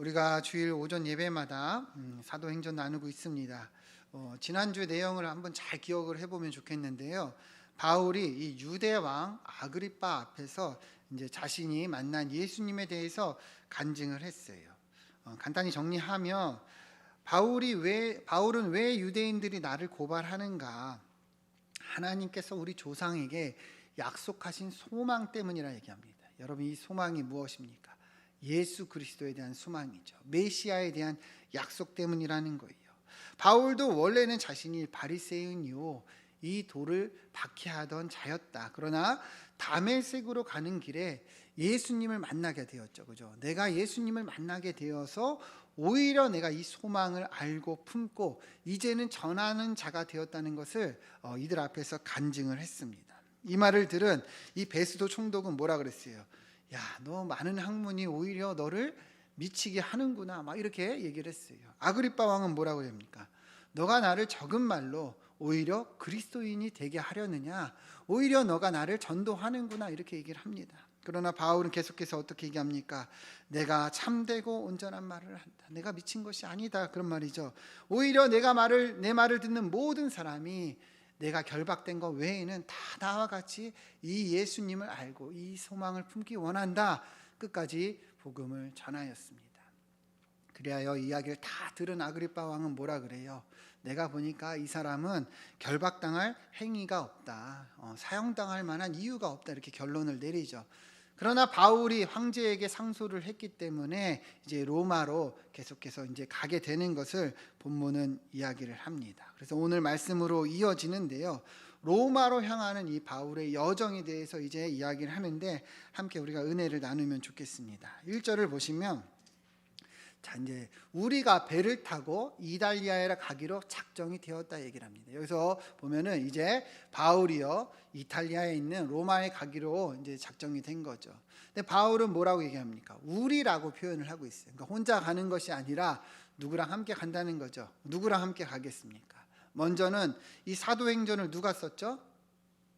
우리가 주일 오전 예배마다 음, 사도행전 나누고 있습니다. 어, 지난주 내용을 한번 잘 기억을 해보면 좋겠는데요. 바울이 이 유대 왕 아그리파 앞에서 이제 자신이 만난 예수님에 대해서 간증을 했어요. 어, 간단히 정리하면 바울이 왜 바울은 왜 유대인들이 나를 고발하는가? 하나님께서 우리 조상에게 약속하신 소망 때문이라 얘기합니다. 여러분 이 소망이 무엇입니까? 예수 그리스도에 대한 소망이죠. 메시아에 대한 약속 때문이라는 거예요. 바울도 원래는 자신이 바리새인이요 이 돌을 박해하던 자였다. 그러나 다메섹으로 가는 길에 예수님을 만나게 되었죠. 그죠? 내가 예수님을 만나게 되어서 오히려 내가 이 소망을 알고 품고 이제는 전하는 자가 되었다는 것을 어, 이들 앞에서 간증을 했습니다. 이 말을 들은 이 베스도 총독은 뭐라 그랬어요? 야, 너 많은 학문이 오히려 너를 미치게 하는구나. 막 이렇게 얘기를 했어요. 아그리파 왕은 뭐라고 합니까? 너가 나를 적은 말로 오히려 그리스도인이 되게 하려느냐? 오히려 너가 나를 전도하는구나. 이렇게 얘기를 합니다. 그러나 바울은 계속해서 어떻게 얘기합니까? 내가 참되고 온전한 말을 한다. 내가 미친 것이 아니다. 그런 말이죠. 오히려 내가 말을 내 말을 듣는 모든 사람이 내가 결박된 것 외에는 다 나와 같이 이 예수님을 알고 이 소망을 품기 원한다. 끝까지 복음을 전하였습니다. 그리하여 이야기를 다 들은 아그리파 왕은 뭐라 그래요? 내가 보니까 이 사람은 결박당할 행위가 없다. 어, 사형당할 만한 이유가 없다. 이렇게 결론을 내리죠. 그러나 바울이 황제에게 상소를 했기 때문에 이제 로마로 계속해서 이제 가게 되는 것을 본문은 이야기를 합니다. 그래서 오늘 말씀으로 이어지는데요. 로마로 향하는 이 바울의 여정에 대해서 이제 이야기를 하는데 함께 우리가 은혜를 나누면 좋겠습니다. 1절을 보시면 자 이제 우리가 배를 타고 이달리아에 가기로 작정이 되었다 얘기를 합니다. 여기서 보면은 이제 바울이요 이탈리아에 있는 로마에 가기로 이제 작정이 된 거죠. 근데 바울은 뭐라고 얘기합니까? 우리라고 표현을 하고 있어요. 그러니까 혼자 가는 것이 아니라 누구랑 함께 간다는 거죠. 누구랑 함께 가겠습니까? 먼저는 이 사도행전을 누가 썼죠?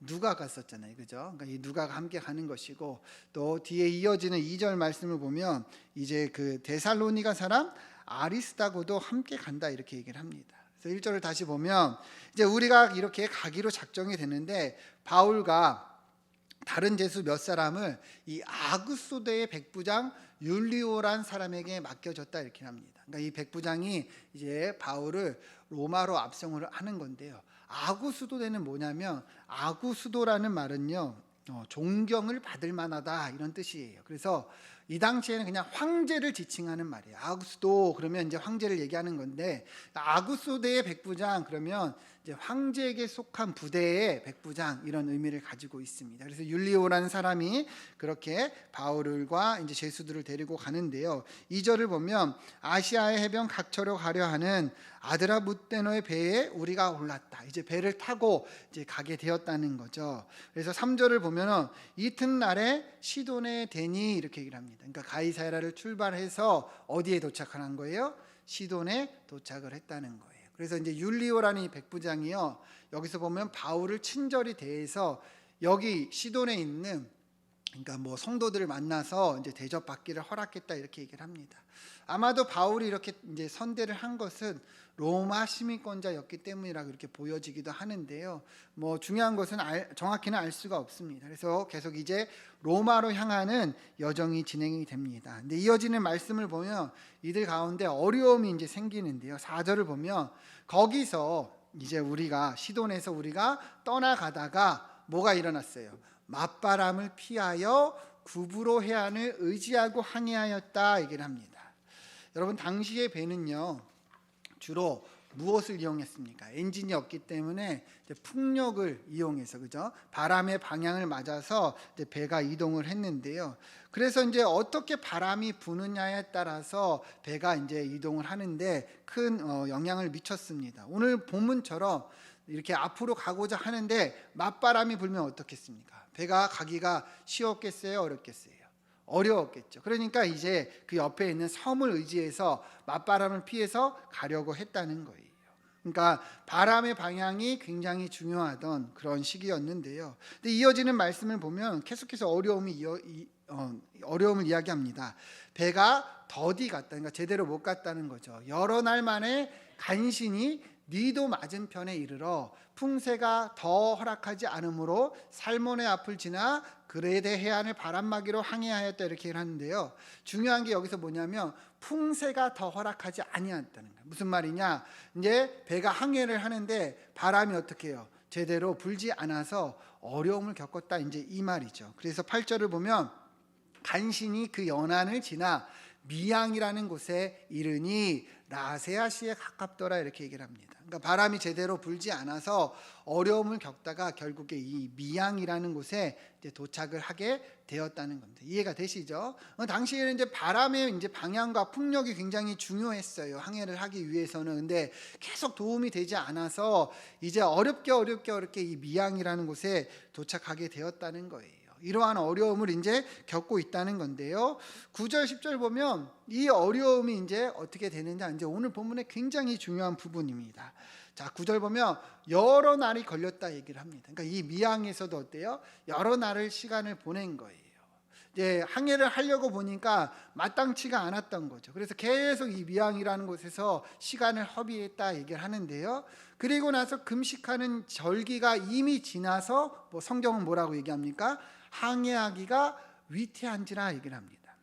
누가 갔었잖아요. 그죠? 그러니까 이 누가가 함께 가는 것이고 또 뒤에 이어지는 2절 말씀을 보면 이제 그 데살로니가 사람 아리스다고도 함께 간다 이렇게 얘기를 합니다. 그래서 1절을 다시 보면 이제 우리가 이렇게 가기로 작정이 되는데 바울과 다른 제수 몇 사람을 이 아구소대의 백부장 율리오란 사람에게 맡겨졌다 이렇게 합니다. 그러니까 이 백부장이 이제 바울을 로마로 압송을 하는 건데요. 아구수도대는 뭐냐면 아구수도라는 말은요 어, 존경을 받을 만하다 이런 뜻이에요. 그래서 이 당시에는 그냥 황제를 지칭하는 말이에요. 아구수도 그러면 이제 황제를 얘기하는 건데 아구수도의 백부장 그러면 황제에게 속한 부대의 백부장 이런 의미를 가지고 있습니다. 그래서 율리오라는 사람이 그렇게 바울과 이제 제수들을 데리고 가는데요. 2절을 보면 아시아의 해변 각처로 가려 하는 아드라 무테노의 배에 우리가 올랐다. 이제 배를 타고 이제 가게 되었다는 거죠. 그래서 3절을 보면은 이튿날에 시돈에 대니 이렇게 얘기를 합니다. 그러니까 가이사라를 출발해서 어디에 도착하는 거예요? 시돈에 도착을 했다는 거예요. 그래서 이제 율리오라는 이 백부장이요. 여기서 보면 바울을 친절히 대해서 여기 시돈에 있는 그러니까 뭐 성도들을 만나서 이제 대접받기를 허락했다 이렇게 얘기를 합니다. 아마도 바울이 이렇게 이제 선대를 한 것은 로마 시민권자였기 때문이라고 이렇게 보여지기도 하는데요. 뭐 중요한 것은 알, 정확히는 알 수가 없습니다. 그래서 계속 이제 로마로 향하는 여정이 진행이 됩니다. 근데 이어지는 말씀을 보면 이들 가운데 어려움이 이제 생기는데요. 4절을 보면 거기서 이제 우리가 시돈에서 우리가 떠나가다가 뭐가 일어났어요? 맞바람을 피하여 구부로 해안을 의지하고 항해하였다 얘기를 합니다. 여러분 당시의 배는요 주로 무엇을 이용했습니까? 엔진이 없기 때문에 풍력을 이용해서 그죠? 바람의 방향을 맞아서 배가 이동을 했는데요. 그래서 이제 어떻게 바람이 부느냐에 따라서 배가 이제 이동을 하는데 큰 어, 영향을 미쳤습니다. 오늘 본문처럼 이렇게 앞으로 가고자 하는데 맞바람이 불면 어떻겠습니까? 배가 가기가 쉬웠겠어요, 어렵겠어요? 어려웠겠죠. 그러니까 이제 그 옆에 있는 섬을 의지해서 맞바람을 피해서 가려고 했다는 거예요. 그러니까 바람의 방향이 굉장히 중요하던 그런 시기였는데요. 근데 이어지는 말씀을 보면 계속해서 어려움이 이어, 이, 어, 어려움을 이야기합니다. 배가 더디 갔다. 그러니까 제대로 못 갔다는 거죠. 여러 날 만에 간신히 니도 맞은편에 이르러 풍세가 더 허락하지 않으므로 살몬의 앞을 지나 그레데 해안을 바람막이로 항해하였다 이렇게 하는데요. 중요한 게 여기서 뭐냐면 풍세가 더 허락하지 아니었다는 거예요. 무슨 말이냐? 이제 배가 항해를 하는데 바람이 어떻게 해요? 제대로 불지 않아서 어려움을 겪었다 이제 이 말이죠. 그래서 8절을 보면 간신히 그 연안을 지나 미양이라는 곳에 이르니 라세아시에 가깝더라 이렇게 얘기를 합니다. 그러니까 바람이 제대로 불지 않아서 어려움을 겪다가 결국에 이 미양이라는 곳에 도착을 하게 되었다는 겁니다. 이해가 되시죠? 어, 당시에는 이제 바람의 이제 방향과 풍력이 굉장히 중요했어요. 항해를 하기 위해서는. 근데 계속 도움이 되지 않아서 이제 어렵게 어렵게 어렵게 이 미양이라는 곳에 도착하게 되었다는 거예요. 이러한 어려움을 이제 겪고 있다는 건데요. 9절 10절 보면 이 어려움이 이제 어떻게 되느냐 이제 오늘 본문의 굉장히 중요한 부분입니다. 자, 9절 보면 여러 날이 걸렸다 얘기를 합니다. 그러니까 이 미양에서도 어때요? 여러 날을 시간을 보낸 거예요. 이제 항해를 하려고 보니까 마땅치가 않았던 거죠. 그래서 계속 이 미양이라는 곳에서 시간을 허비했다 얘기를 하는데요. 그리고 나서 금식하는 절기가 이미 지나서 뭐 성경은 뭐라고 얘기합니까? 항해하기가 위태한지라 얘기를 합니다.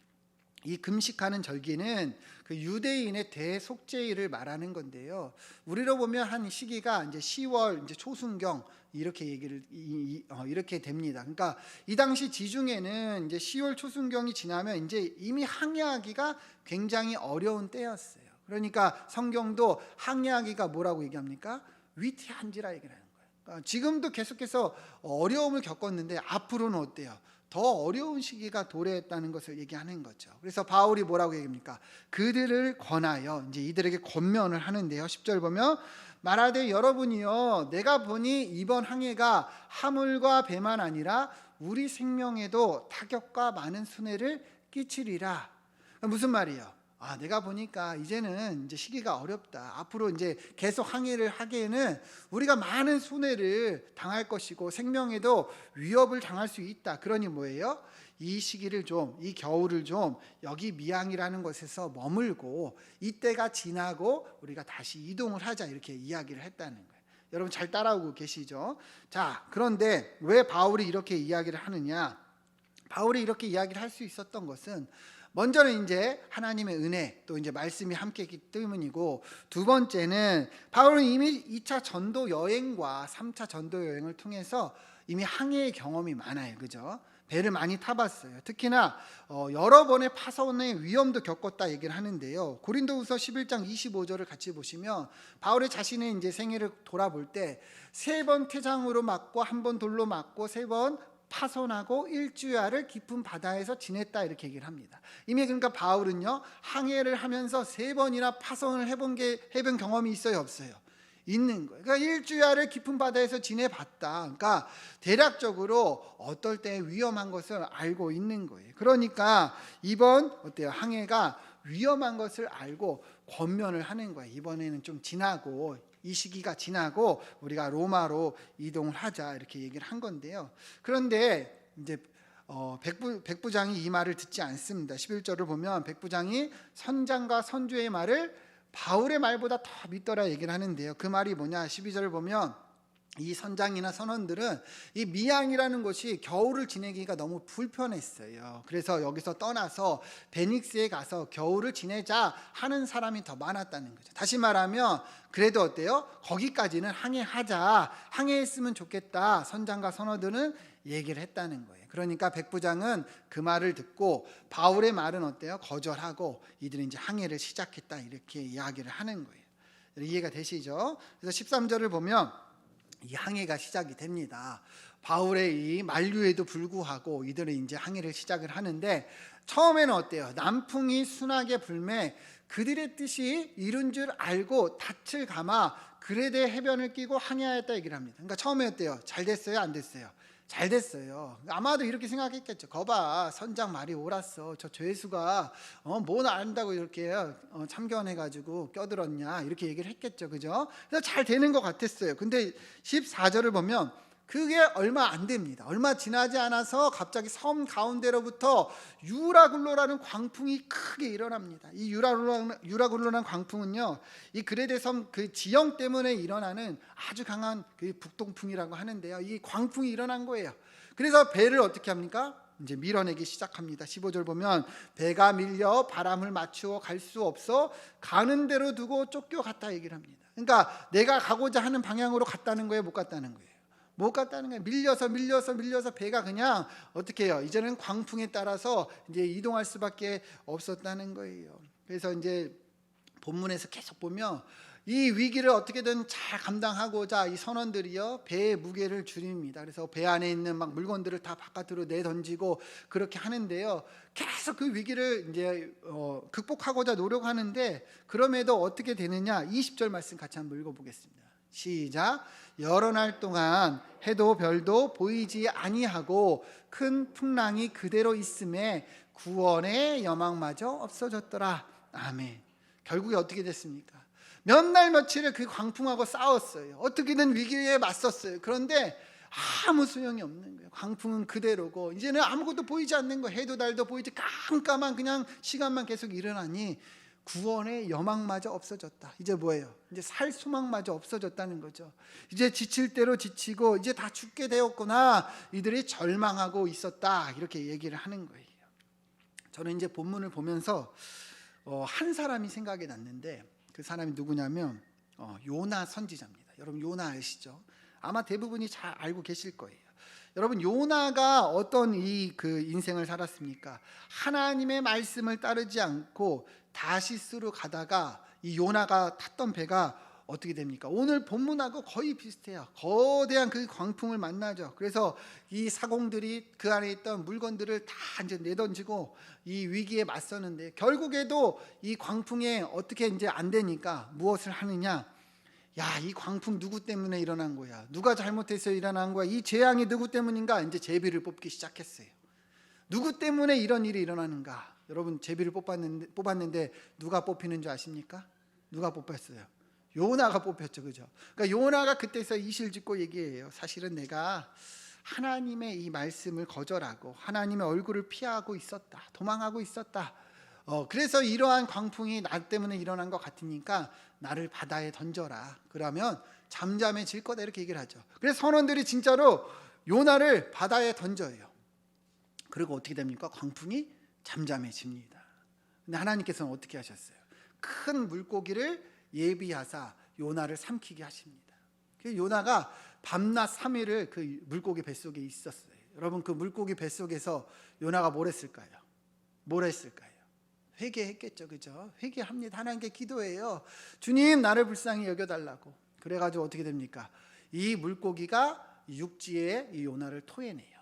이 금식하는 절기는 그 유대인의 대속죄일을 말하는 건데요. 우리로 보면 한 시기가 이제 10월 이제 초순경 이렇게 얘기를 어, 이렇게 됩니다. 그러니까 이 당시 지중해는 이제 10월 초순경이 지나면 이제 이미 항해하기가 굉장히 어려운 때였어요. 그러니까 성경도 항해하기가 뭐라고 얘기합니까? 위태한지라 얘기를 하는 거예요. 그러니까 지금도 계속해서 어려움을 겪었는데 앞으로는 어때요? 더 어려운 시기가 도래했다는 것을 얘기하는 거죠. 그래서 바울이 뭐라고 얘기합니까? 그들을 권하여 이제 이들에게 권면을 하는데요. 10절 보면 말하되 여러분이요 내가 보니 이번 항해가 하물과 배만 아니라 우리 생명에도 타격과 많은 손해를 끼치리라. 무슨 말이에요? 아, 내가 보니까 이제는 이제 시기가 어렵다. 앞으로 이제 계속 항해를 하기에는 우리가 많은 손해를 당할 것이고 생명에도 위협을 당할 수 있다. 그러니 뭐예요? 이 시기를 좀, 이 겨울을 좀 여기 미양이라는 곳에서 머물고 이때가 지나고 우리가 다시 이동을 하자 이렇게 이야기를 했다는 거예요. 여러분 잘 따라오고 계시죠? 자, 그런데 왜 바울이 이렇게 이야기를 하느냐? 바울이 이렇게 이야기를 할 수 있었던 것은 먼저는 이제 하나님의 은혜 또 이제 말씀이 함께했기 때문이고 두 번째는 바울은 이미 2차 전도 여행과 3차 전도 여행을 통해서 이미 항해의 경험이 많아요. 그죠? 배를 많이 타봤어요. 특히나 어, 여러 번의 파손의 위험도 겪었다 얘기를 하는데요. 고린도후서 11장 25절을 같이 보시면 바울의 자신의 이제 생애를 돌아볼 때 세 번 태장으로 맞고 한 번 돌로 맞고 세 번 파손하고 일주야를 깊은 바다에서 지냈다 이렇게 얘기를 합니다. 이미 그러니까 바울은요 항해를 하면서 세 번이나 파손을 해본 게 해본 경험이 있어요 없어요? 있는 거예요. 그러니까 일주야를 깊은 바다에서 지내봤다. 그러니까 대략적으로 어떨 때 위험한 것을 알고 있는 거예요. 그러니까 이번 어때요? 항해가 위험한 것을 알고 권면을 하는 거예요. 이번에는 좀 지나고 이 시기가 지나고 우리가 로마로 이동을 하자 이렇게 얘기를 한 건데요. 그런데 이제 어, 백부, 백부장이 이 말을 듣지 않습니다. 11절을 보면 백부장이 선장과 선주의 말을 바울의 말보다 더 믿더라 얘기를 하는데요. 그 말이 뭐냐? 12절을 보면 이 선장이나 선원들은 이 미양이라는 곳이 겨울을 지내기가 너무 불편했어요. 그래서 여기서 떠나서 베닉스에 가서 겨울을 지내자 하는 사람이 더 많았다는 거죠. 다시 말하면 그래도 어때요? 거기까지는 항해하자. 항해했으면 좋겠다. 선장과 선원들은 얘기를 했다는 거예요. 그러니까 백부장은 그 말을 듣고 바울의 말은 어때요? 거절하고 이들은 이제 항해를 시작했다. 이렇게 이야기를 하는 거예요. 이해가 되시죠? 그래서 13절을 보면 이 항해가 시작이 됩니다. 바울의 이 만류에도 불구하고 이들은 이제 항해를 시작을 하는데 처음에는 어때요? 남풍이 순하게 불매 그들의 뜻이 이룬 줄 알고 닻을 감아 그레데 해변을 끼고 항해하였다 얘기를 합니다. 그러니까 처음에 어때요? 잘 됐어요? 안 됐어요? 잘 됐어요. 아마도 이렇게 생각했겠죠. 거봐 선장 말이 옳았어. 저 죄수가 어, 뭘 안다고 이렇게 어, 참견해가지고 껴들었냐 이렇게 얘기를 했겠죠. 그죠? 그래서 잘 되는 것 같았어요. 근데 14절을 보면 그게 얼마 안 됩니다. 얼마 지나지 않아서 갑자기 섬 가운데로부터 유라굴로라는 광풍이 크게 일어납니다. 이 유라굴로 유라굴로라는 광풍은요, 이 그레데 섬 그 지형 때문에 일어나는 아주 강한 그 북동풍이라고 하는데요. 이 광풍이 일어난 거예요. 그래서 배를 어떻게 합니까? 이제 밀어내기 시작합니다. 15절 보면 배가 밀려 바람을 맞추어 갈 수 없어 가는 대로 두고 쫓겨갔다 얘기를 합니다. 그러니까 내가 가고자 하는 방향으로 갔다는 거예요, 못 갔다는 거예요. 못 갔다는 거예요. 밀려서 밀려서 밀려서 배가 그냥 어떻게 해요? 이제는 광풍에 따라서 이제 이동할 수밖에 없었다는 거예요. 그래서 이제 본문에서 계속 보면 이 위기를 어떻게든 잘 감당하고자 이 선원들이요 배의 무게를 줄입니다. 그래서 배 안에 있는 막 물건들을 다 바깥으로 내던지고 그렇게 하는데요. 계속 그 위기를 이제 어, 극복하고자 노력하는데 그럼에도 어떻게 되느냐? 20절 말씀 같이 한번 읽어보겠습니다. 시작. 여러 날 동안 해도 별도 보이지 아니하고 큰 풍랑이 그대로 있음에 구원의 여망마저 없어졌더라. 아멘. 결국에 어떻게 됐습니까? 몇 날 며칠을 그 광풍하고 싸웠어요. 어떻게든 위기에 맞섰어요. 그런데 아무 소용이 없는 거예요. 광풍은 그대로고 이제는 아무것도 보이지 않는 거. 해도 달도 보이지 깜깜한 그냥 시간만 계속 일어나니 구원의 여망마저 없어졌다. 이제 뭐예요? 이제 살 소망마저 없어졌다는 거죠. 이제 지칠 대로 지치고 이제 다 죽게 되었구나. 이들이 절망하고 있었다. 이렇게 얘기를 하는 거예요. 저는 이제 본문을 보면서 어, 한 사람이 생각이 났는데 그 사람이 누구냐면 어, 요나 선지자입니다. 여러분 요나 아시죠? 아마 대부분이 잘 알고 계실 거예요. 여러분 요나가 어떤 이 그 인생을 살았습니까? 하나님의 말씀을 따르지 않고 다시스로 가다가 이 요나가 탔던 배가 어떻게 됩니까? 오늘 본문하고 거의 비슷해요. 거대한 그 광풍을 만나죠. 그래서 이 사공들이 그 안에 있던 물건들을 다 이제 내던지고 이 위기에 맞서는데 결국에도 이 광풍에 어떻게 이제 안 되니까 무엇을 하느냐? 야, 이 광풍 누구 때문에 일어난 거야? 누가 잘못해서 일어난 거야? 이 재앙이 누구 때문인가? 이제 제비를 뽑기 시작했어요. 누구 때문에 이런 일이 일어나는가? 여러분 제비를 뽑았는데, 뽑았는데 누가 뽑히는 줄 아십니까? 누가 뽑혔어요? 요나가 뽑혔죠, 그죠? 그러니까 요나가 그때서 이실 짓고 얘기해요. 사실은 내가 하나님의 이 말씀을 거절하고 하나님의 얼굴을 피하고 있었다, 도망하고 있었다. 어, 그래서 이러한 광풍이 나 때문에 일어난 것 같으니까 나를 바다에 던져라. 그러면 잠잠해질 거다 이렇게 얘기를 하죠. 그래서 선원들이 진짜로 요나를 바다에 던져요. 그리고 어떻게 됩니까? 광풍이 잠잠해집니다. 근데 하나님께서는 어떻게 하셨어요? 큰 물고기를 예비하사 요나를 삼키게 하십니다. 그 요나가 밤낮 3일을 그 물고기 뱃속에 있었어요. 여러분 그 물고기 뱃속에서 요나가 뭘 했을까요? 뭘 했을까요? 회개했겠죠. 그죠? 회개합니다. 하나님께 기도해요. 주님 나를 불쌍히 여겨 달라고. 그래 가지고 어떻게 됩니까? 이 물고기가 육지에 이 요나를 토해내요.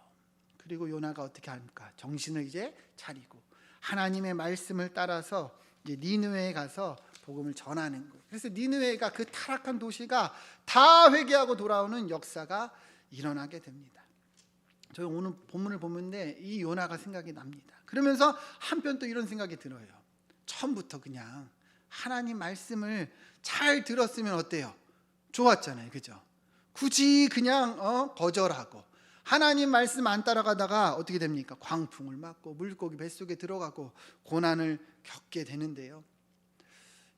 그리고 요나가 어떻게 합니까? 정신을 이제 차리고 하나님의 말씀을 따라서 이제 니느웨에 가서 복음을 전하는 거예요. 그래서 니느웨가 그 타락한 도시가 다 회개하고 돌아오는 역사가 일어나게 됩니다. 저희 오늘 본문을 보는데 이 요나가 생각이 납니다. 그러면서 한편 또 이런 생각이 들어요. 처음부터 그냥 하나님 말씀을 잘 들었으면 어때요? 좋았잖아요. 그죠? 굳이 그냥 어? 거절하고 하나님 말씀 안 따라가다가 어떻게 됩니까? 광풍을 맞고 물고기 뱃속에 들어가고 고난을 겪게 되는데요.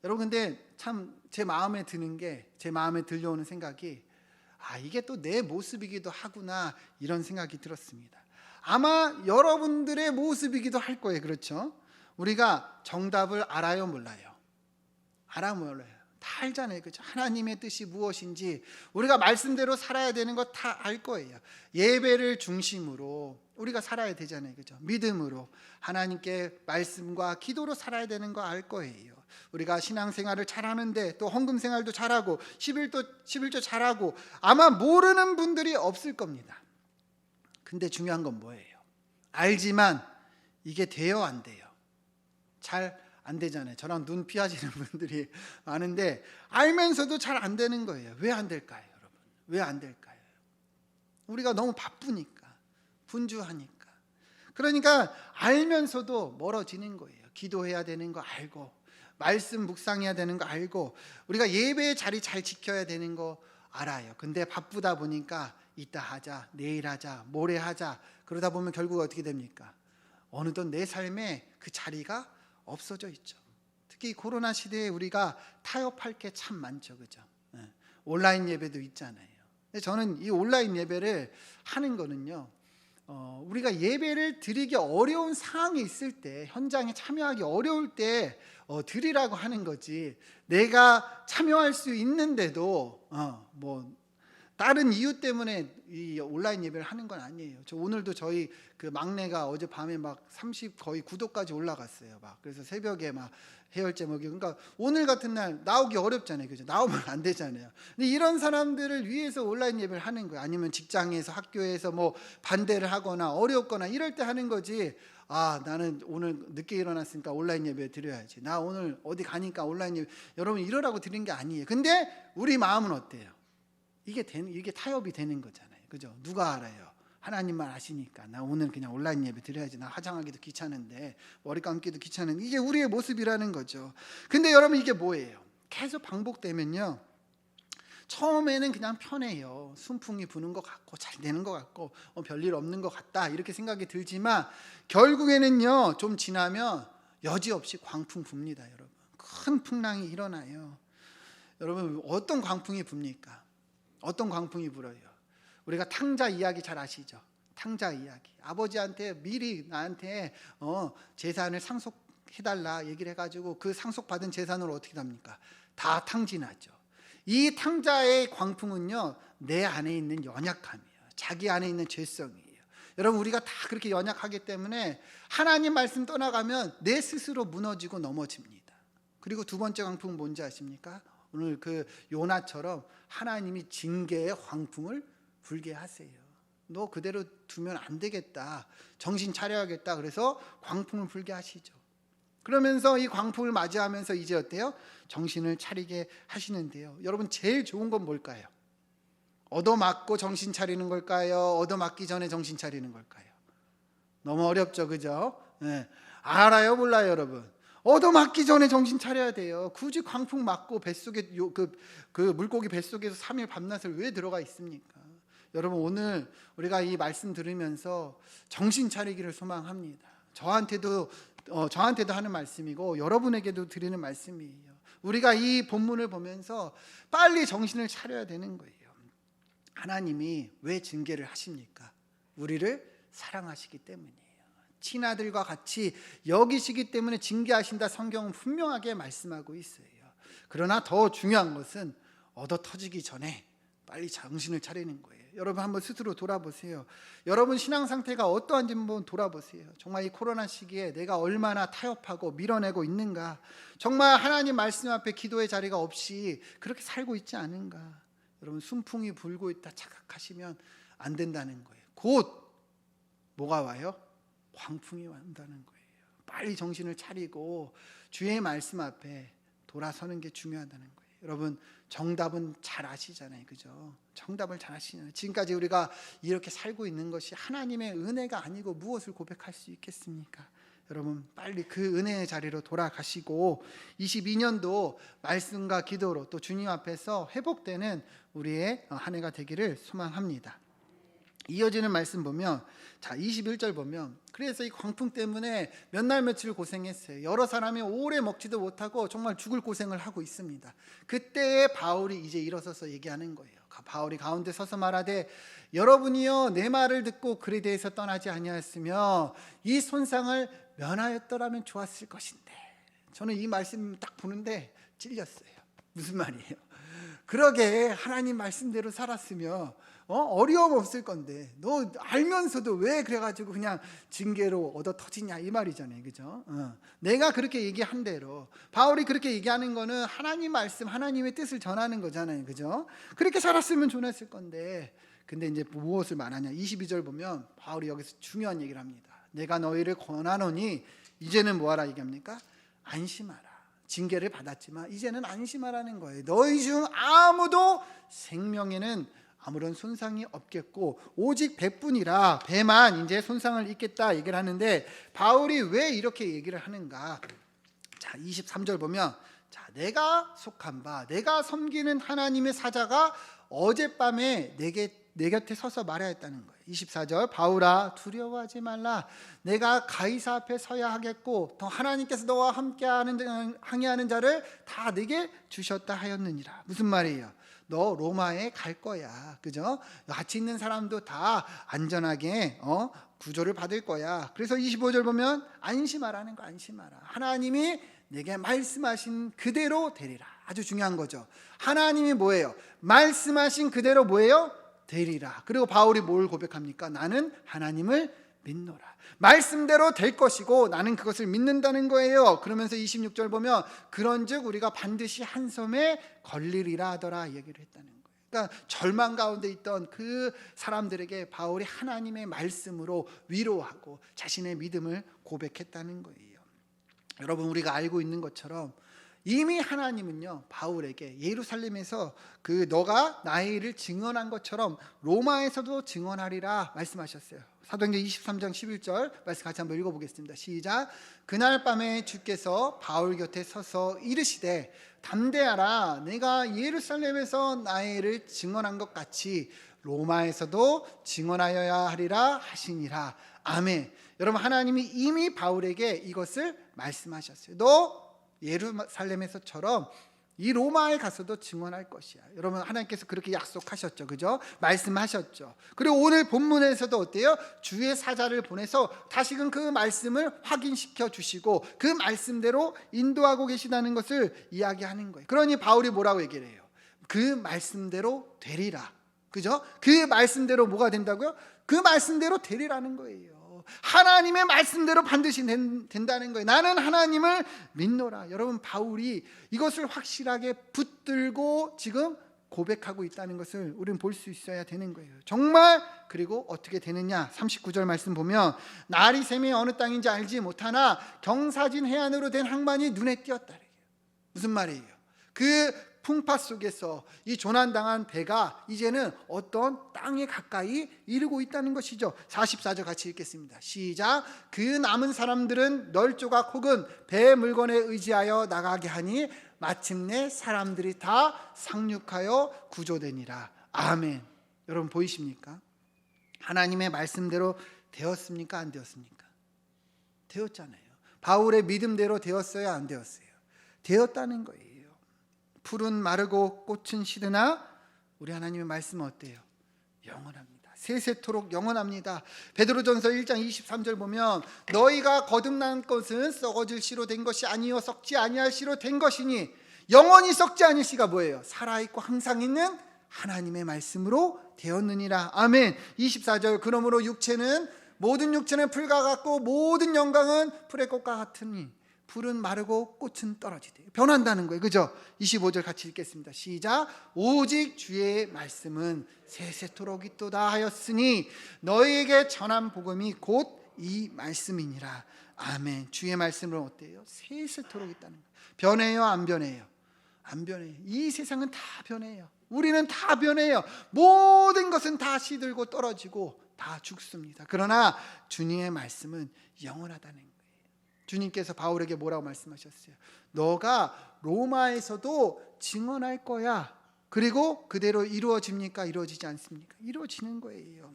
여러분 근데 참 제 마음에 드는 게 제 마음에 들려오는 생각이 아 이게 또 내 모습이기도 하구나 이런 생각이 들었습니다. 아마 여러분들의 모습이기도 할 거예요. 그렇죠? 우리가 정답을 알아요, 몰라요? 알아 몰라요. 다 알잖아요. 그죠? 하나님의 뜻이 무엇인지 우리가 말씀대로 살아야 되는 거 다 알 거예요. 예배를 중심으로 우리가 살아야 되잖아요. 그죠? 믿음으로 하나님께 말씀과 기도로 살아야 되는 거 알 거예요. 우리가 신앙생활을 잘하는데 또 헌금 생활도 잘하고 11도 11조 잘하고 아마 모르는 분들이 없을 겁니다. 근데 중요한 건 뭐예요? 알지만 이게 돼요, 안 돼요? 잘 안 되잖아요. 저랑 눈 피하시는 분들이 많은데 알면서도 잘 안 되는 거예요. 왜 안 될까요, 여러분? 왜 안 될까요? 우리가 너무 바쁘니까, 분주하니까. 그러니까 알면서도 멀어지는 거예요. 기도해야 되는 거 알고, 말씀 묵상해야 되는 거 알고, 우리가 예배의 자리 잘 지켜야 되는 거 알아요. 근데 바쁘다 보니까 이따 하자, 내일 하자, 모레 하자. 그러다 보면 결국 어떻게 됩니까? 어느덧 내 삶에 그 자리가 없어져 있죠. 특히 코로나 시대에 우리가 타협할 게 참 많죠, 그죠? 예. 온라인 예배도 있잖아요. 근데 저는 이 온라인 예배를 하는 거는요, 어, 우리가 예배를 드리기 어려운 상황에 있을 때, 현장에 참여하기 어려울 때 어, 드리라고 하는 거지. 내가 참여할 수 있는데도 어, 뭐 다른 이유 때문에 이 온라인 예배를 하는 건 아니에요. 저 오늘도 저희 그 막내가 어제 밤에 막 30 거의 9도까지 올라갔어요. 막 그래서 새벽에 막 해열제 먹이. 그러니까 오늘 같은 날 나오기 어렵잖아요. 그죠? 나오면 안 되잖아요. 근데 이런 사람들을 위해서 온라인 예배를 하는 거예요. 아니면 직장에서 학교에서 뭐 반대를 하거나 어렵거나 이럴 때 하는 거지. 아, 나는 오늘 늦게 일어났으니까 온라인 예배 드려야지. 나 오늘 어디 가니까 온라인 예배. 여러분 이러라고 드린 게 아니에요. 근데 우리 마음은 어때요? 이게 되는 이게 타협이 되는 거잖아요. 그죠? 누가 알아요? 하나님만 아시니까 나 오늘 그냥 온라인 예배 드려야지. 나 화장하기도 귀찮은데 머리 감기도 귀찮은 이게 우리의 모습이라는 거죠. 근데 여러분 이게 뭐예요? 계속 반복되면요. 처음에는 그냥 편해요. 순풍이 부는 것 같고 잘 되는 것 같고 어, 별일 없는 것 같다 이렇게 생각이 들지만 결국에는요 좀 지나면 여지없이 광풍 붑니다, 여러분. 큰 풍랑이 일어나요. 여러분 어떤 광풍이 붑니까? 어떤 광풍이 불어요? 우리가 탕자 이야기 잘 아시죠? 탕자 이야기. 아버지한테 미리 나한테 어, 재산을 상속해달라 얘기를 해가지고 그 상속받은 재산으로 어떻게 합니까? 다 탕진하죠. 이 탕자의 광풍은요 내 안에 있는 연약함이에요. 자기 안에 있는 죄성이에요. 여러분 우리가 다 그렇게 연약하기 때문에 하나님 말씀 떠나가면 내 스스로 무너지고 넘어집니다. 그리고 두 번째 광풍은 뭔지 아십니까? 오늘 그 요나처럼 하나님이 징계의 광풍을 불게 하세요. 너 그대로 두면 안 되겠다. 정신 차려야겠다. 그래서 광풍을 불게 하시죠. 그러면서 이 광풍을 맞이하면서 이제 어때요? 정신을 차리게 하시는데요. 여러분 제일 좋은 건 뭘까요? 얻어맞고 정신 차리는 걸까요? 얻어맞기 전에 정신 차리는 걸까요? 너무 어렵죠, 그죠? 네. 알아요, 몰라요, 여러분? 얻어맞기 전에 정신 차려야 돼요. 굳이 광풍 맞고 뱃속에 요, 그, 그 물고기 뱃속에서 3일 밤낮을 왜 들어가 있습니까? 여러분 오늘 우리가 이 말씀 들으면서 정신 차리기를 소망합니다. 저한테도 어, 저한테도 하는 말씀이고 여러분에게도 드리는 말씀이에요. 우리가 이 본문을 보면서 빨리 정신을 차려야 되는 거예요. 하나님이 왜 징계를 하십니까? 우리를 사랑하시기 때문이에요. 친아들과 같이 여기시기 때문에 징계하신다 성경은 분명하게 말씀하고 있어요. 그러나 더 중요한 것은 얻어 터지기 전에 빨리 정신을 차리는 거예요. 여러분 한번 스스로 돌아보세요. 여러분 신앙 상태가 어떠한지 한번 돌아보세요. 정말 이 코로나 시기에 내가 얼마나 타협하고 밀어내고 있는가? 정말 하나님 말씀 앞에 기도의 자리가 없이 그렇게 살고 있지 않은가? 여러분 순풍이 불고 있다 착각하시면 안 된다는 거예요. 곧 뭐가 와요? 광풍이 온다는 거예요. 빨리 정신을 차리고 주의 말씀 앞에 돌아서는 게 중요하다는 거예요. 여러분 정답은 잘 아시잖아요. 그죠? 정답을 잘 아시잖아요. 지금까지 우리가 이렇게 살고 있는 것이 하나님의 은혜가 아니고 무엇을 고백할 수 있겠습니까? 여러분 빨리 그 은혜의 자리로 돌아가시고 22년도 말씀과 기도로 또 주님 앞에서 회복되는 우리의 한 해가 되기를 소망합니다. 이어지는 말씀 보면 자 21절 보면 그래서 이 광풍 때문에 몇 날 며칠 고생했어요. 여러 사람이 오래 먹지도 못하고 정말 죽을 고생을 하고 있습니다. 그때에 바울이 이제 일어서서 얘기하는 거예요. 바울이 가운데 서서 말하되 여러분이요 내 말을 듣고 그에 대해서 떠나지 아니하였으며 이 손상을 면하였더라면 좋았을 것인데 저는 이 말씀 딱 보는데 찔렸어요. 무슨 말이에요? 그러게 하나님 말씀대로 살았으며 어? 어려움 없을 건데 너 알면서도 왜 그래가지고 그냥 징계로 얻어 터지냐 이 말이잖아요, 그죠? 어. 내가 그렇게 얘기한 대로 바울이 그렇게 얘기하는 거는 하나님 말씀, 하나님의 뜻을 전하는 거잖아요, 그죠? 그렇게 살았으면 좋았을 건데 근데 이제 무엇을 말하냐? 22절 보면 바울이 여기서 중요한 얘기를 합니다. 내가 너희를 권하노니 이제는 뭐하라 얘기합니까? 안심하라. 징계를 받았지만 이제는 안심하라는 거예요. 너희 중 아무도 생명에는 아무런 손상이 없겠고 오직 배뿐이라 배만 이제 손상을 입겠다 얘기를 하는데 바울이 왜 이렇게 얘기를 하는가? 자, 23절 보면 자, 내가 속한 바 내가 섬기는 하나님의 사자가 어젯밤에 내게 내 곁에 서서 말해야 했다는 거예요. 24절 바울아 두려워하지 말라. 내가 가이사 앞에 서야 하겠고 또 하나님께서 너와 함께하는 항해하는 자를 다 내게 주셨다 하였느니라. 무슨 말이에요? 너 로마에 갈 거야. 그죠? 같이 있는 사람도 다 안전하게 어? 구조를 받을 거야. 그래서 25절 보면 안심하라는 거 안심하라. 하나님이 내게 말씀하신 그대로 되리라. 아주 중요한 거죠. 하나님이 뭐예요? 말씀하신 그대로 뭐예요? 되리라. 그리고 바울이 뭘 고백합니까? 나는 하나님을 믿노라. 말씀대로 될 것이고 나는 그것을 믿는다는 거예요. 그러면서 26절 보면 그런즉 우리가 반드시 한 섬에 걸리리라 하더라 얘기를 했다는 거예요. 그러니까 절망 가운데 있던 그 사람들에게 바울이 하나님의 말씀으로 위로하고 자신의 믿음을 고백했다는 거예요. 여러분 우리가 알고 있는 것처럼 이미 하나님은요 바울에게 예루살렘에서 그 너가 나의 일을 증언한 것처럼 로마에서도 증언하리라 말씀하셨어요. 사도행전 23장 11절 말씀 같이 한번 읽어보겠습니다. 시작. 그날 밤에 주께서 바울 곁에 서서 이르시되 담대하라 내가 예루살렘에서 나의 일을 증언한 것 같이 로마에서도 증언하여야 하리라 하시니라. 아멘. 여러분 하나님이 이미 바울에게 이것을 말씀하셨어요. 너 예루살렘에서처럼 이 로마에 가서도 증언할 것이야. 여러분 하나님께서 그렇게 약속하셨죠. 그죠? 말씀하셨죠. 그리고 오늘 본문에서도 어때요? 주의 사자를 보내서 다시금 그 말씀을 확인시켜 주시고 그 말씀대로 인도하고 계시다는 것을 이야기하는 거예요. 그러니 바울이 뭐라고 얘기를 해요? 그 말씀대로 되리라. 그죠? 그 말씀대로 뭐가 된다고요? 그 말씀대로 되리라는 거예요. 하나님의 말씀대로 반드시 된, 다는 거예요. 나는 하나님을 믿노라. 여러분 바울이 이것을 확실하게 붙들고 지금 고백하고 있다는 것을 우리는 볼 수 있어야 되는 거예요. 정말 그리고 어떻게 되느냐? 39절 말씀 보면 날이 샘이 어느 땅인지 알지 못하나 경사진 해안으로 된 항만이 눈에 띄었다. 무슨 말이에요? 그 풍파 속에서 이 조난당한 배가 이제는 어떤 땅에 가까이 이르고 있다는 것이죠. 44절 같이 읽겠습니다. 시작. 그 남은 사람들은 널 조각 혹은 배 물건에 의지하여 나가게 하니 마침내 사람들이 다 상륙하여 구조되니라. 아멘. 여러분 보이십니까? 하나님의 말씀대로 되었습니까? 안 되었습니까? 되었잖아요. 바울의 믿음대로 되었어요? 안 되었어요? 되었다는 거예요. 풀은 마르고 꽃은 시드나 우리 하나님의 말씀은 어때요? 영원합니다. 세세토록 영원합니다. 베드로전서 1장 23절 보면 너희가 거듭난 것은 썩어질 씨로 된 것이 아니요 썩지 아니할 씨로 된 것이니 영원히 썩지 아니 씨가 뭐예요? 살아 있고 항상 있는 하나님의 말씀으로 되었느니라. 아멘. 24절 그러므로 육체는 모든 육체는 풀과 같고 모든 영광은 풀의 꽃과 같으니 풀은 마르고 꽃은 떨어지대. 변한다는 거예요. 그죠? 25절 같이 읽겠습니다. 시작. 오직 주의 말씀은 세세토록 있도다 하였으니 너희에게 전한 복음이 곧 이 말씀이니라. 아멘. 주의 말씀은 어때요? 세세토록 있다는 거예요. 변해요, 안 변해요? 안 변해요. 이 세상은 다 변해요. 우리는 다 변해요. 모든 것은 다 시들고 떨어지고 다 죽습니다. 그러나 주님의 말씀은 영원하다는. 주님께서 바울에게 뭐라고 말씀하셨어요? 너가 로마에서도 증언할 거야. 그리고 그대로 이루어집니까? 이루어지지 않습니까? 이루어지는 거예요.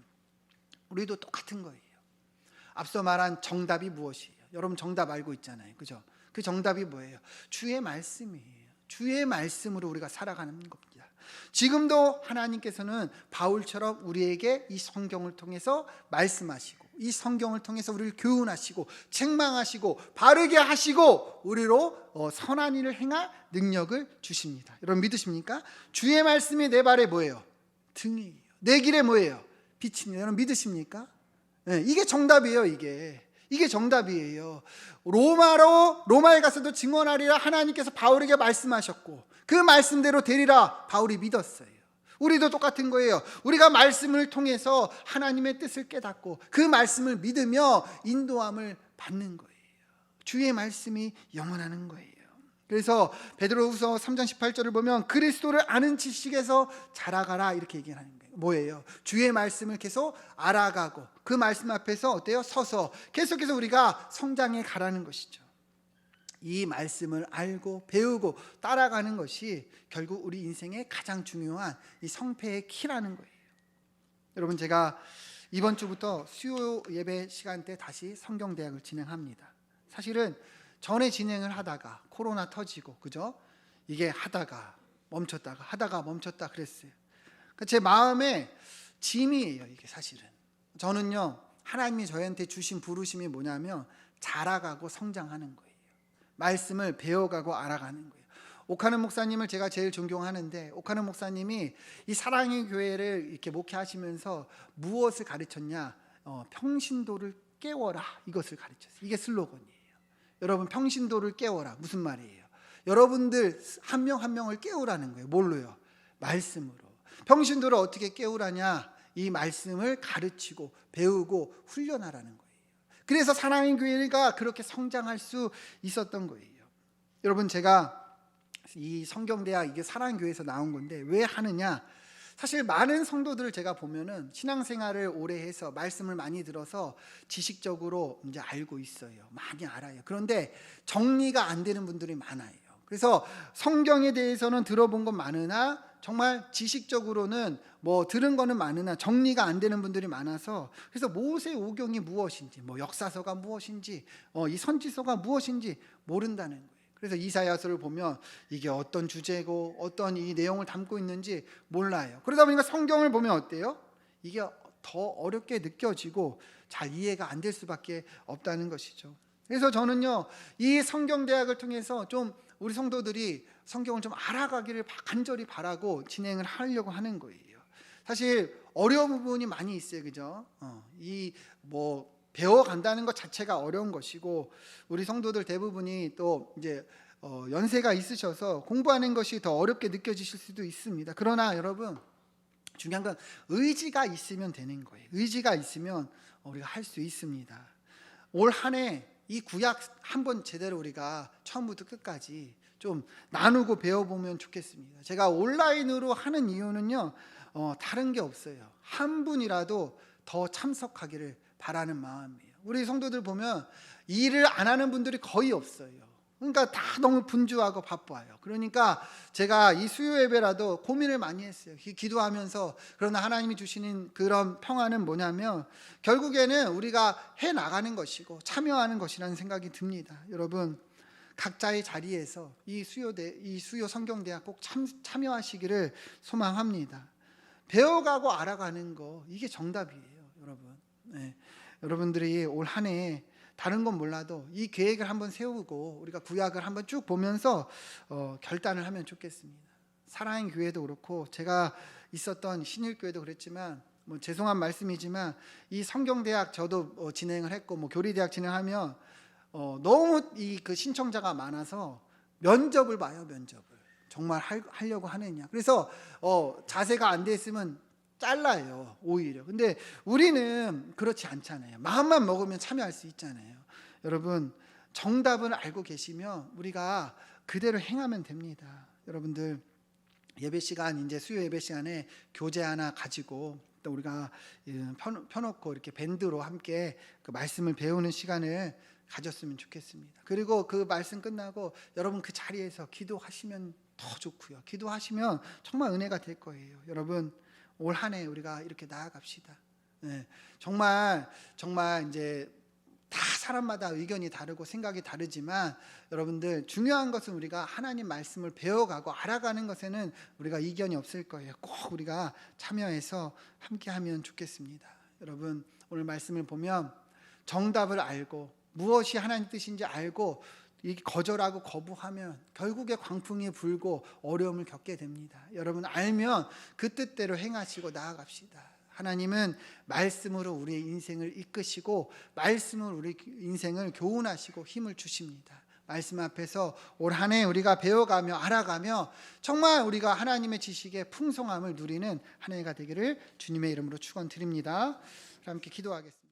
우리도 똑같은 거예요. 앞서 말한 정답이 무엇이에요? 여러분 정답 알고 있잖아요. 그죠? 그 정답이 뭐예요? 주의 말씀이에요. 주의 말씀으로 우리가 살아가는 겁니다. 지금도 하나님께서는 바울처럼 우리에게 이 성경을 통해서 말씀하시고 이 성경을 통해서 우리를 교훈하시고 책망하시고 바르게 하시고 우리로 어, 선한 일을 행할 능력을 주십니다. 여러분 믿으십니까? 주의 말씀이 내 발에 뭐예요? 등이에요. 내 길에 뭐예요? 빛이에요. 여러분 믿으십니까? 네, 이게 정답이에요. 이게 이게 정답이에요. 로마로 로마에 가서도 증언하리라 하나님께서 바울에게 말씀하셨고 그 말씀대로 되리라 바울이 믿었어요. 우리도 똑같은 거예요. 우리가 말씀을 통해서 하나님의 뜻을 깨닫고 그 말씀을 믿으며 인도함을 받는 거예요. 주의 말씀이 영원하는 거예요. 그래서 베드로후서 3장 18절을 보면 그리스도를 아는 지식에서 자라가라 이렇게 얘기하는 거예요. 뭐예요? 주의 말씀을 계속 알아가고 그 말씀 앞에서 어때요? 서서 계속해서 우리가 성장해 가라는 것이죠. 이 말씀을 알고 배우고 따라가는 것이 결국 우리 인생의 가장 중요한 이 성패의 키라는 거예요. 여러분 제가 이번 주부터 수요 예배 시간 때 다시 성경 대학을 진행합니다. 사실은 전에 진행을 하다가 코로나 터지고 그죠? 이게 하다가 멈췄다가 하다가 멈췄다 그랬어요. 그제 마음에 짐이에요, 이게 사실은. 저는요. 하나님이 저희한테 주신 부르심이 뭐냐면 자라가고 성장하는 거예요. 말씀을 배워가고 알아가는 거예요. 오카는 목사님을 제가 제일 존경하는데 오카는 목사님이 이 사랑의 교회를 이렇게 목회하시면서 무엇을 가르쳤냐? 어, 평신도를 깨워라 이것을 가르쳤어요. 이게 슬로건이에요. 여러분 평신도를 깨워라 무슨 말이에요? 여러분들 한 명한 명을 깨우라는 거예요. 뭘로요? 말씀으로. 평신도를 어떻게 깨우라냐? 이 말씀을 가르치고 배우고 훈련하라는 거예요. 그래서 사랑의 교회가 그렇게 성장할 수 있었던 거예요. 여러분 제가 이 성경대학 이게 사랑교회에서 나온 건데 왜 하느냐? 사실 많은 성도들을 제가 보면은 신앙생활을 오래 해서 말씀을 많이 들어서 지식적으로 이제 알고 있어요. 많이 알아요. 그런데 정리가 안 되는 분들이 많아요. 그래서 성경에 대해서는 들어본 건 많으나 정말 지식적으로는 뭐 들은 거는 많으나 정리가 안 되는 분들이 많아서 그래서 모세 오경이 무엇인지 뭐 역사서가 무엇인지 어, 이 선지서가 무엇인지 모른다는 거예요. 그래서 이사야서를 보면 이게 어떤 주제고 어떤 이 내용을 담고 있는지 몰라요. 그러다 보니까 성경을 보면 어때요? 이게 더 어렵게 느껴지고 잘 이해가 안 될 수밖에 없다는 것이죠. 그래서 저는요 이 성경 대학을 통해서 좀 우리 성도들이 성경을 좀 알아가기를 간절히 바라고 진행을 하려고 하는 거예요. 사실 어려운 부분이 많이 있어요, 그죠? 어, 이뭐 배워간다는 것 자체가 어려운 것이고 우리 성도들 대부분이 또 이제 어, 연세가 있으셔서 공부하는 것이 더 어렵게 느껴지실 수도 있습니다. 그러나 여러분 중요한 건 의지가 있으면 되는 거예요. 의지가 있으면 우리가 할 수 있습니다. 올 한 해 이 구약 한 번 제대로 우리가 처음부터 끝까지 좀 나누고 배워보면 좋겠습니다. 제가 온라인으로 하는 이유는요, 어, 다른 게 없어요. 한 분이라도 더 참석하기를 바라는 마음이에요. 우리 성도들 보면 일을 안 하는 분들이 거의 없어요. 그러니까 다 너무 분주하고 바빠요. 그러니까 제가 이 수요 예배라도 고민을 많이 했어요. 기- 기도하면서 그러나 하나님이 주시는 그런 평화는 뭐냐면 결국에는 우리가 해 나가는 것이고 참여하는 것이라는 생각이 듭니다. 여러분 각자의 자리에서 이 수요대 이 수요 성경대학 꼭 참, 참여하시기를 소망합니다. 배워가고 알아가는 거 이게 정답이에요, 여러분. 네. 여러분들이 올 한해 다른 건 몰라도 이 계획을 한번 세우고 우리가 구약을 한번 쭉 보면서 어, 결단을 하면 좋겠습니다. 사랑의 교회도 그렇고 제가 있었던 신일교회도 그랬지만 뭐 죄송한 말씀이지만 이 성경대학 저도 어, 진행을 했고 뭐 교리대학 진행하면 어, 너무 이 그 신청자가 많아서 면접을 봐요 면접을. 정말 할, 하려고 하느냐. 그래서 어, 자세가 안 돼 있으면 잘라요 오히려. 근데 우리는 그렇지 않잖아요. 마음만 먹으면 참여할 수 있잖아요. 여러분 정답을 알고 계시면 우리가 그대로 행하면 됩니다. 여러분들 예배 시간 이제 수요 예배 시간에 교재 하나 가지고 또 우리가 예, 펴- 펴놓고 이렇게 밴드로 함께 그 말씀을 배우는 시간을 가졌으면 좋겠습니다. 그리고 그 말씀 끝나고 여러분 그 자리에서 기도하시면 더 좋고요. 기도하시면 정말 은혜가 될 거예요. 여러분 올 한 해 우리가 이렇게 나아갑시다. 네, 정말 정말 이제 다 사람마다 의견이 다르고 생각이 다르지만 여러분들 중요한 것은 우리가 하나님 말씀을 배워가고 알아가는 것에는 우리가 이견이 없을 거예요. 꼭 우리가 참여해서 함께하면 좋겠습니다. 여러분 오늘 말씀을 보면 정답을 알고 무엇이 하나님 뜻인지 알고 이 거절하고 거부하면 결국에 광풍이 불고 어려움을 겪게 됩니다. 여러분 알면 그 뜻대로 행하시고 나아갑시다. 하나님은 말씀으로 우리의 인생을 이끄시고 말씀으로 우리 인생을 교훈하시고 힘을 주십니다. 말씀 앞에서 올 한 해 우리가 배워가며 알아가며 정말 우리가 하나님의 지식의 풍성함을 누리는 한 해가 되기를 주님의 이름으로 축원드립니다. 함께 기도하겠습니다.